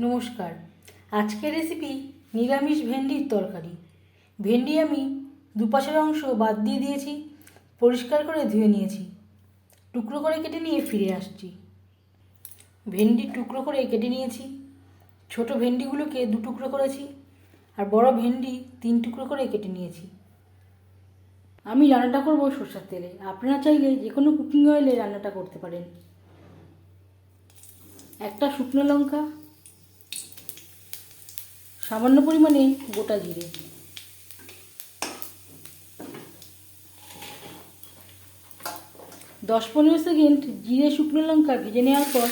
নমস্কার। আজকের রেসিপি নিরামিষ ভেন্ডির তরকারি। ভেন্ডি আমি দুপাশের অংশ বাদ দিয়ে দিয়েছি, পরিষ্কার করে ধুয়ে নিয়েছি। টুকরো করে কেটে নিয়ে ফিরে আসছি। ভেন্ডি টুকরো করে কেটে নিয়েছি, ছোট ভেন্ডিগুলোকে দু টুকরো করেছি আর বড় ভেন্ডি তিন টুকরো করে কেটে নিয়েছি। আমি রান্নাটা করব সরষের তেলে। আপনারা চাইলে যে কোনো কুকিং অয়েলে রান্নাটা করতে পারেন। একটা শুকনো লঙ্কা সামান্য পরিমাণে গোটা জিরে। দশ পনেরো সেকেন্ড জিরে শুকনো লঙ্কা ভেজে নেওয়ার পর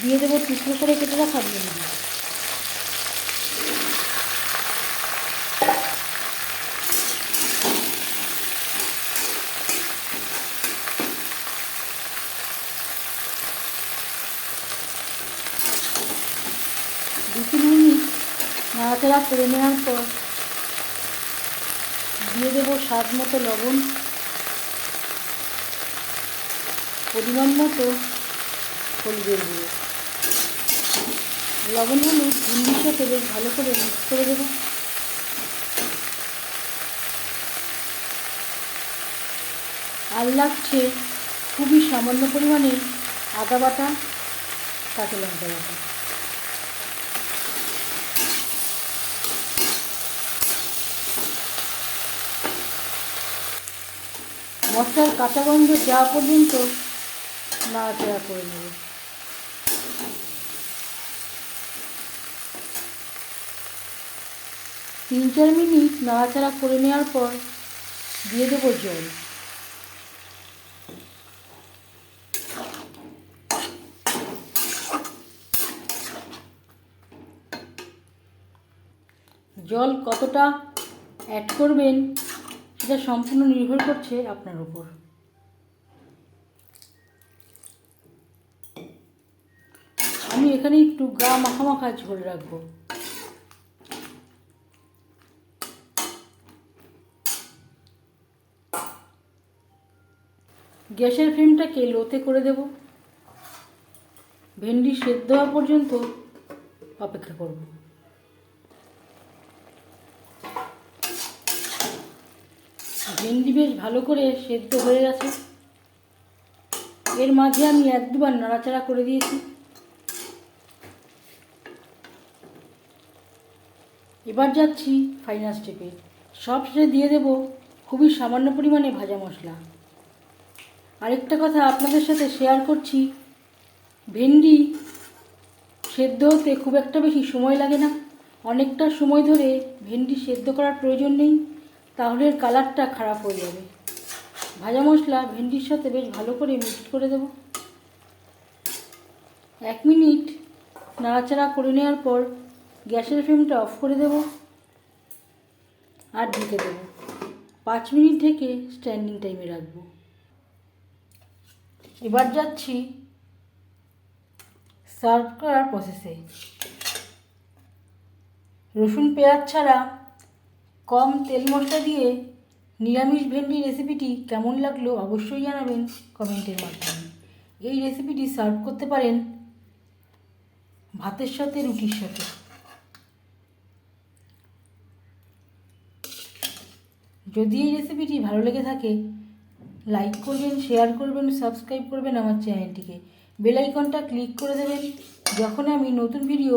দিয়ে দেবো টুকরো করে কেটে রাখা ভেন্ডি দু তিন নাড়াচাড়া করে নেওয়ার পর দিয়ে দেবো স্বাদ মতো লবণ। পরিমাণ মতো হলুদের গুঁড়ো। লবণ হলুদ ভুন্ডির সাথে বেশ ভালো করে মিক্স করে দেবো। আর লাগছে খুবই সামান্য পরিমাণে আদা বাটা, কাঁচা লঙ্কা বাটা। মশলার কাঁচা গন্ধ যাওয়া পর্যন্ত নাড়াচাড়া করে নেব। তিন চার মিনিট নাড়াচাড়া করে নেওয়ার পর দিয়ে দেবো জল। জল কতটা অ্যাড করবেন সেটা সম্পূর্ণ নির্ভর করছে আপনার উপর। আমি এখানে একটু গা মাখা মাখা ঝোল রাখব। গ্যাসের ফ্লেমটাকে লোতে করে দেব। ভেন্ডি সেদ্ধ হওয়া পর্যন্ত অপেক্ষা করব। ভেন্ডি বেশ ভালো করে সেদ্ধ হয়ে গেছে। এর মাঝে আমি এক দুবার নাড়াচাড়া করে দিয়েছি। এবার যাচ্ছি ফাইনাল স্টেপে সব শেষে দিয়ে দেব খুবই সামান্য পরিমাণে ভাজা মশলা। আরেকটা কথা আপনাদের সাথে শেয়ার করছি, ভেন্ডি সেদ্ধ হতে খুব একটা বেশি সময় লাগে না। অনেকটা সময় ধরে ভেন্ডি সেদ্ধ করার প্রয়োজন নেই। তাহলে কালারটা খারাপ হয়ে যাবে। ভাজা মশলা, ভেন্ডির সাথে বেশ ভালো করে মিক্স করে দেব। এক মিনিট নাড়াচাড়া করে নেওয়ার পর গ্যাসের ফ্লেমটা অফ করে দেব আর ঢেকে দেবো। পাঁচ মিনিট থেকে স্ট্যান্ডিং টাইমে রাখব। এবার যাচ্ছি সার্ভ করার প্রসেসে রসুন পেঁয়াজ ছাড়া কম তেল মশলা দিয়ে নিরামিষ ভেন্ডি রেসিপিটি কেমন লাগল অবশ্যই জানাবেন কমেন্টের মাধ্যমে। এই রেসিপিটি সার্ভ করতে পারেন ভাতের সাথে, রুটির সাথে। যদি এই রেসিপিটি ভালো লেগে থাকে, লাইক করবেন, শেয়ার করবেন, সাবস্ক্রাইব করবেন আমার চ্যানেলটিকে। বেল আইকনটা ক্লিক করে দেবেন। যখন আমি নতুন ভিডিও